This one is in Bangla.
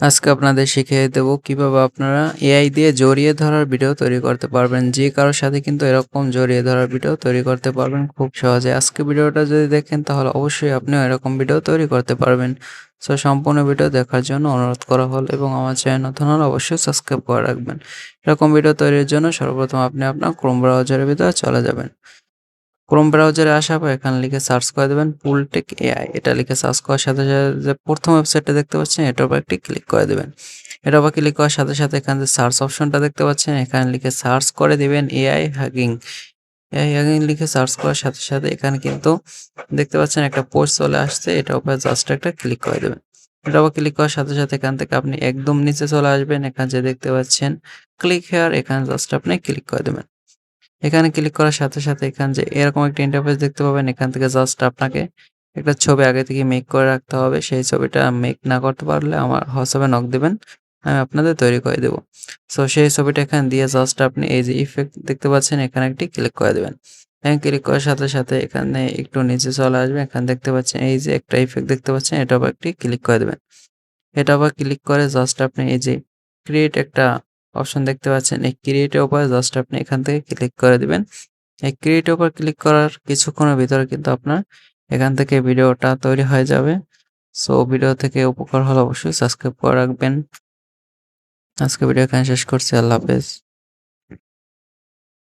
আজকে আপনাদের শিখিয়ে দেব কীভাবে আপনারা এআই দিয়ে জড়িয়ে ধরার ভিডিও তৈরি করতে পারবেন। যে কারোর সাথে কিন্তু এরকম জড়িয়ে ধরার ভিডিও তৈরি করতে পারবেন খুব সহজে। আজকে ভিডিওটা যদি দেখেন, তাহলে অবশ্যই আপনিও এরকম ভিডিও তৈরি করতে পারবেন। সো সম্পূর্ণ ভিডিও দেখার জন্য অনুরোধ করা হল এবং আমার চ্যানেল নতুন হলে অবশ্যই সাবস্ক্রাইব করে রাখবেন। এরকম ভিডিও তৈরির জন্য সর্বপ্রথম আপনি আপনার ক্রোম ব্রাউজারের ভিতরে চলে যাবেন। ক্রোম ব্রাউজারে আসার পর এখানে লিখে সার্চ করে দেবেন পুলটেক এআই এটা লিখে সার্চ করার সাথে সাথে যে প্রথম ওয়েবসাইটটা দেখতে পাচ্ছেন এটার উপর একটি ক্লিক করে দেবেন। এটার উপর ক্লিক করার সাথে সাথে এখানে যে সার্চ অপশনটা দেখতে পাচ্ছেন, এখানে লিখে সার্চ করে দিবেন এআই হ্যাকিং এআই হ্যাকিং লিখে সার্চ করার সাথে সাথে এখানে কিন্তু দেখতে পাচ্ছেন একটা পোস্ট চলে আসছে এটার উপর জাস্ট একটা ক্লিক করে দেবেন। এটার উপর ক্লিক করার সাথে সাথে এখান থেকে আপনি একদম নিচে চলে আসবেন, এখানে যে দেখতে পাচ্ছেন ক্লিক হেয়ার এখানে জাস্ট আপনি ক্লিক করে দেবেন। এখানে ক্লিক করার সাথে সাথে এখানে যে এরকম একটা ইন্টারফেস দেখতে পাবেন। এখান থেকে জাস্ট আপনাকে একটা ছবি আগে থেকে মেক করে রাখতে হবে। সেই ছবিটা মেক না করতে পারলে আমার হোয়াটসঅ্যাপে নক দেবেন। আমি আপনাদের তৈরি করে দেবো। সো সেই ছবিটা এখানে দিয়ে জাস্ট আপনি এই যে ইফেক্ট দেখতে পাচ্ছেন, এখানে একটি ক্লিক করে দেবেন। এখানে ক্লিক করার সাথে সাথে এখানে একটু নিচে চলে আসবে। এখানে দেখতে পাচ্ছেন এই যে একটা ইফেক্ট দেখতে পাচ্ছেন, এটা আবার একটি ক্লিক করে দেবেন। এটা আবার ক্লিক করে জাস্ট আপনি এই যে ক্রিয়েট একটা অপশন দেখতে পাচ্ছেন, এই ক্রিয়েটের উপরে জাস্ট আপনি এখান থেকে ক্লিক করে দিবেন। এই ক্রিয়েটের উপর ক্লিক করার কিছুক্ষণের ভিতরে কিন্তু আপনার এখান থেকে ভিডিওটা তৈরি হয়ে যাবে। সো ভিডিও থেকে উপকার হলে অবশ্যই সাবস্ক্রাইব করে রাখবেন। আজকে ভিডিও এখানে শেষ করছি, আল্লাহ হাফেজ।